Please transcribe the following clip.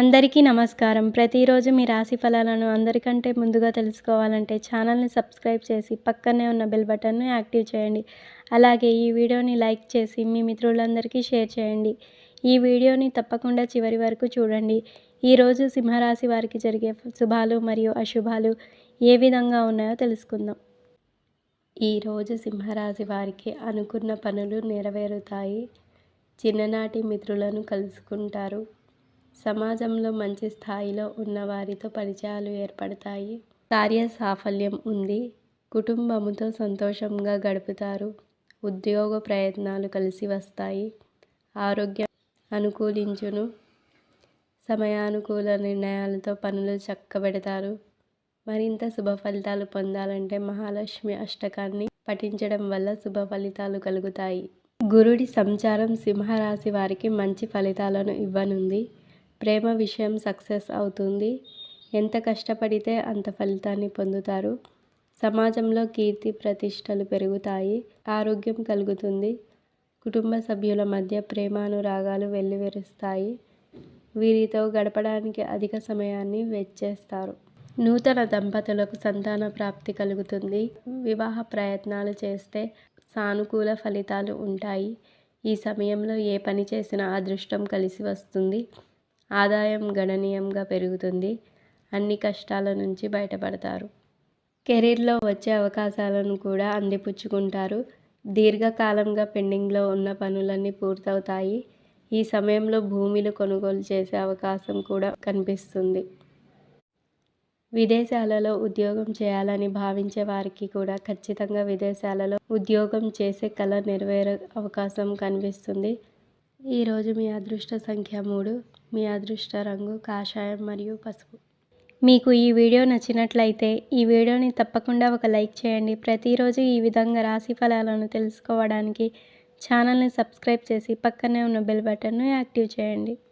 అందరికీ నమస్కారం. ప్రతిరోజు మీ రాశి ఫలాలను అందరికంటే ముందుగా తెలుసుకోవాలంటే ఛానల్ని సబ్స్క్రైబ్ చేసి పక్కనే ఉన్న బెల్ బటన్ను యాక్టివ్ చేయండి. అలాగే ఈ వీడియోని లైక్ చేసి మీ మిత్రులందరికీ షేర్ చేయండి. ఈ వీడియోని తప్పకుండా చివరి వరకు చూడండి. ఈరోజు సింహరాశి వారికి జరిగే శుభాలు మరియు అశుభాలు ఏ విధంగా ఉన్నాయో తెలుసుకుందాం. ఈరోజు సింహరాశి వారికి అనుకున్న పనులు నెరవేరుతాయి. చిన్ననాటి మిత్రులను కలుసుకుంటారు. సమాజంలో మంచి స్థాయిలో ఉన్న వారితో పరిచయాలు ఏర్పడతాయి. కార్య సాఫల్యం ఉంది. కుటుంబముతో సంతోషంగా గడుపుతారు. ఉద్యోగ ప్రయత్నాలు కలిసి వస్తాయి. ఆరోగ్యం అనుకూలించును. సమయానుకూల నిర్ణయాలతో పనులు చక్కబెడతారు. మరింత శుభ ఫలితాలు పొందాలంటే మహాలక్ష్మి అష్టకాన్ని పఠించడం వల్ల శుభ ఫలితాలు కలుగుతాయి. గురుడి సంచారం సింహరాశి వారికి మంచి ఫలితాలను ఇవ్వనుంది. ప్రేమ విషయం సక్సెస్ అవుతుంది. ఎంత కష్టపడితే అంత ఫలితాన్ని పొందుతారు. సమాజంలో కీర్తి ప్రతిష్టలు పెరుగుతాయి. ఆరోగ్యం కలుగుతుంది. కుటుంబ సభ్యుల మధ్య ప్రేమానురాగాలు వెల్లివిరుస్తాయి. వీరితో గడపడానికి అధిక సమయాన్ని వెచ్చేస్తారు నూతన దంపతులకు సంతాన ప్రాప్తి కలుగుతుంది. వివాహ ప్రయత్నాలు చేస్తే సానుకూల ఫలితాలు ఉంటాయి. ఈ సమయంలో ఏ పని చేసినా అదృష్టం కలిసి వస్తుంది. ఆదాయం గణనీయంగా పెరుగుతుంది. అన్ని కష్టాల నుంచి బయటపడతారు. కెరీర్లో వచ్చే అవకాశాలను కూడా అందిపుచ్చుకుంటారు. దీర్ఘకాలంగా పెండింగ్లో ఉన్న పనులన్నీ పూర్తవుతాయి. ఈ సమయంలో భూమిలు కొనుగోలు చేసే అవకాశం కూడా కనిపిస్తుంది. విదేశాలలో ఉద్యోగం చేయాలని భావించే వారికి కూడా ఖచ్చితంగా విదేశాలలో ఉద్యోగం చేసే కళ నెరవేరే అవకాశం కనిపిస్తుంది. ఈరోజు మీ అదృష్ట సంఖ్య మూడు. మీ అదృష్ట రంగు కాషాయం మరియు పసుపు. మీకు ఈ వీడియో నచ్చినట్లయితే ఈ వీడియోని తప్పకుండా ఒక లైక్ చేయండి. ప్రతిరోజు ఈ విధంగా రాశి ఫలాలను తెలుసుకోవడానికి ఛానల్ని సబ్స్క్రైబ్ చేసి పక్కనే ఉన్న బెల్ బటన్ను యాక్టివ్ చేయండి.